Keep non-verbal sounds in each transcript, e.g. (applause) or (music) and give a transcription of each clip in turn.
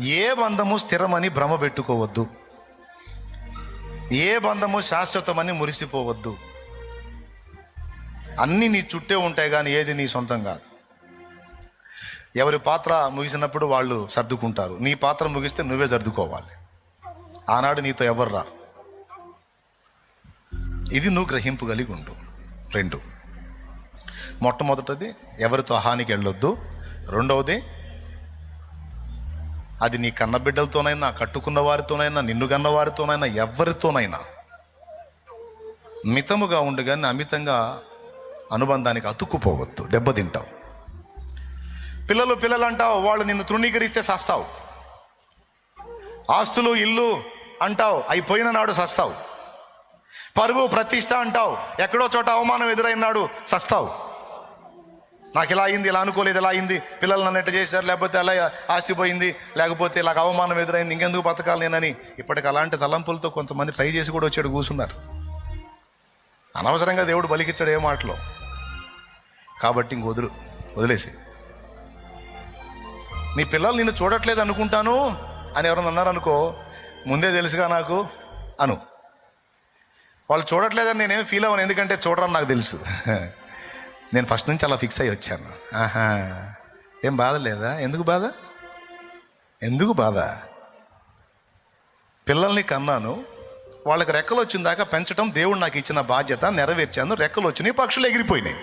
ఏ బంధము స్థిరమని భ్రమ పెట్టుకోవద్దు. ఏ బంధము శాశ్వతమని మురిసిపోవద్దు. అన్నీ నీ చుట్టే ఉంటాయి కానీ ఏది నీ సొంతం కాదు. ఎవరి పాత్ర ముగిసినప్పుడు వాళ్ళు సర్దుకుంటారు. నీ పాత్ర ముగిస్తే నువ్వే సర్దుకోవాలి. ఆనాడు నీతో ఎవరు రా? ఇది నువ్వు గ్రహింపు కలిగి ఉండు. రెండు. మొట్టమొదటిది ఎవరితో హానికి వెళ్ళొద్దు. రెండవది అది నీ కన్నబిడ్డలతోనైనా కట్టుకున్న వారితోనైనా నిన్ను కన్న వారితోనైనా ఎవరితోనైనా. మితముగా ఉండు కానీ అమితంగా అనుబంధానికి అతుక్కుపోవద్దు దెబ్బతింటావు. పిల్లలు పిల్లలు అంటావు వాళ్ళు నిన్ను తృణీకరిస్తే సస్తావు. ఆస్తులు ఇల్లు అంటావు అయిపోయిన నాడు సస్తావు. పరువు ప్రతిష్ట అంటావు ఎక్కడో చోట అవమానం ఎదురైనాడు సస్తావు. నాకు ఇలా అయింది ఇలా అనుకోలేదు ఇలా అయింది? పిల్లలు నన్ను ఎట్ట చేశారు? లేకపోతే అలా ఆస్తి పోయింది లేకపోతే ఇలా అవమానం ఎదురైంది ఇంకెందుకు బతకాలి నేనని. ఇప్పటికి అలాంటి తలంపులతో కొంతమంది ట్రై చేసి కూడా వచ్చాడు కూర్చున్నారు. అనవసరంగా దేవుడు బలికిచ్చాడు ఏ మాటలో? కాబట్టి ఇంక వదులు వదిలేసి నీ పిల్లలు నిన్ను చూడట్లేదు అనుకుంటాను అని ఎవరైనా అన్నారనుకో ముందే తెలుసుగా నాకు అను. వాళ్ళు చూడట్లేదని నేనేం ఫీల్ అవ్వను ఎందుకంటే చూడరని నాకు తెలుసు. (laughs) నేను ఫస్ట్ నుంచి అలా ఫిక్స్ అయ్యి వచ్చాను. ఆహా. ఏం బాధ లేదా? ఎందుకు బాధ? ఎందుకు బాధ? పిల్లల్ని కన్నాను. వాళ్ళకి రెక్కలు వచ్చిన దాకా పెంచడం దేవుడు నాకు ఇచ్చిన బాధ్యత నెరవేర్చాను. రెక్కలు వచ్చినాయి పక్షులు ఎగిరిపోయినాయి.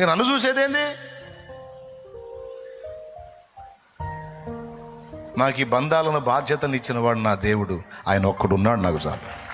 నేను నన్ను చూసేదేంది? నాకు ఈ బంధాలను బాధ్యతనిచ్చిన వాడు నా దేవుడు. ఆయన ఒక్కడున్నాడు నాకు చాలు.